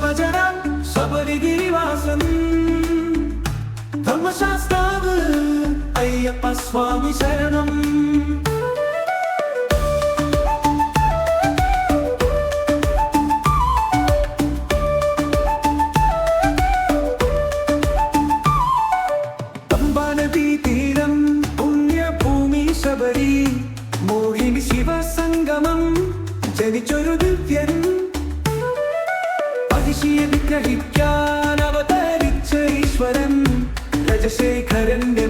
பஜனம் சபரிகிரிவாசன் தர்மசாஸ்தாவு ஐயப்ப சுவாமி சரணம் ജനിച്ചൊരു വിഗ്രഹിക്കാൻ അവതരിച്ച ഈശ്വരൻ രജശേഖരന്റെ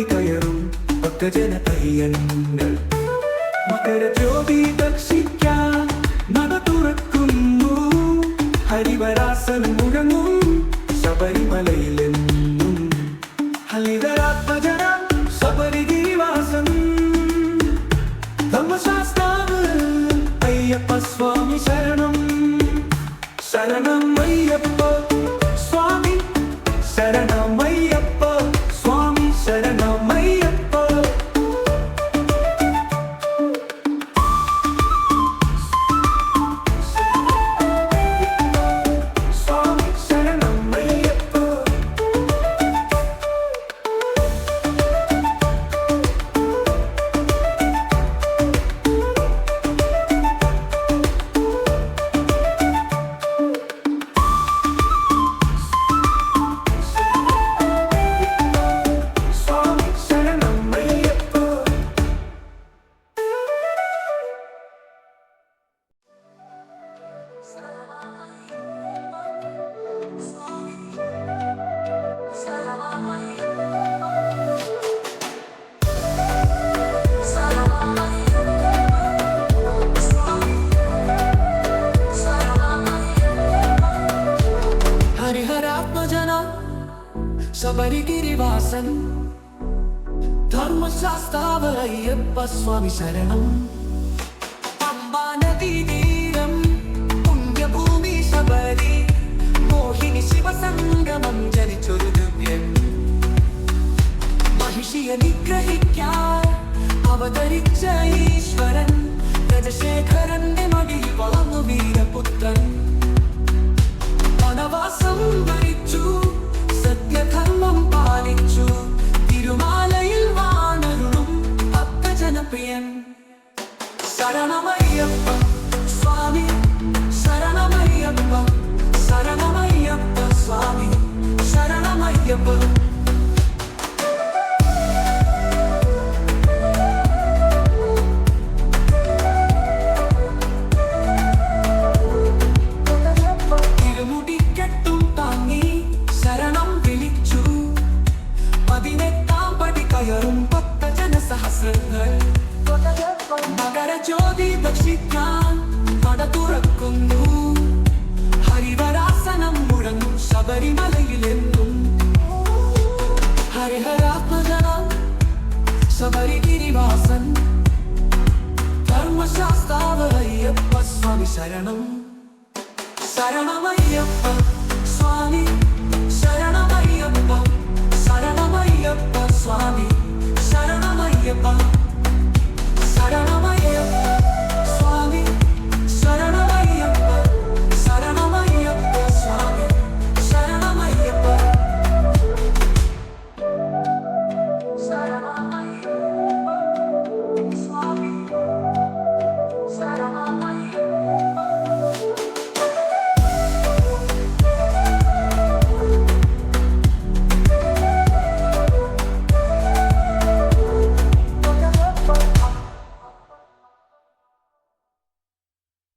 പടി കയറും ഭക്തജന പയ്യങ്ങൾ മകരജ്യോതി ദർശിക്കാൻ നട തുറക്കുന്നു. ഹരിവരാസൻ മുഴങ്ങും ശബരിമലയിലെന്നും. ഹലിതരാത്മജനം ശബരിഗിരിവാസൻ ധർമ്മശാസ്താവ് അയ്യപ്പ സ്വാമി ശരണം. ശരണം അയ്യപ്പ സ്വാമി ശരണം. സ്വാമി ശബരിഗിരിവാസൻ ധർമ്മശാസ്താവ് അയ്യപ്പ സ്വാമി ശരണം പമ്പാനദീതീരം പുണ്യഭൂമി ശബരി മോഹിനി ശിവസംഗമം ജനിച്ചൊരു ദിവ്യൻ മഹിഷിയെ നിഗ്രഹിക്കാൻ അവതരിച്ച ഈശ്വരൻ രജശേഖരന്റെ മടിയിൽ വളർന്നു വീരപുത്രൻ വനവാസം ശരണമയ്യപ്പ ഇരുമുടിക്കെട്ടും താങ്ങി ശരണം വിളിച്ചു. പതിനെട്ടാം പടി കയറും ഭക്തജന സഹസ്രങ്ങൾ. മകരജ്യോതി ദക്ഷിക്കാൻ നട തുറക്കുന്നു. ഹരിവരാസനം മുഴങ്ങും ശബരിമലയിലെന്നും. ഹരിഹരാത്മജനം ശബരിഗിരിവാസൻ ധർമ്മശാസ്താവ് അയ്യപ്പ സ്വാമി ശരണം ശരണമയ്യപ്പ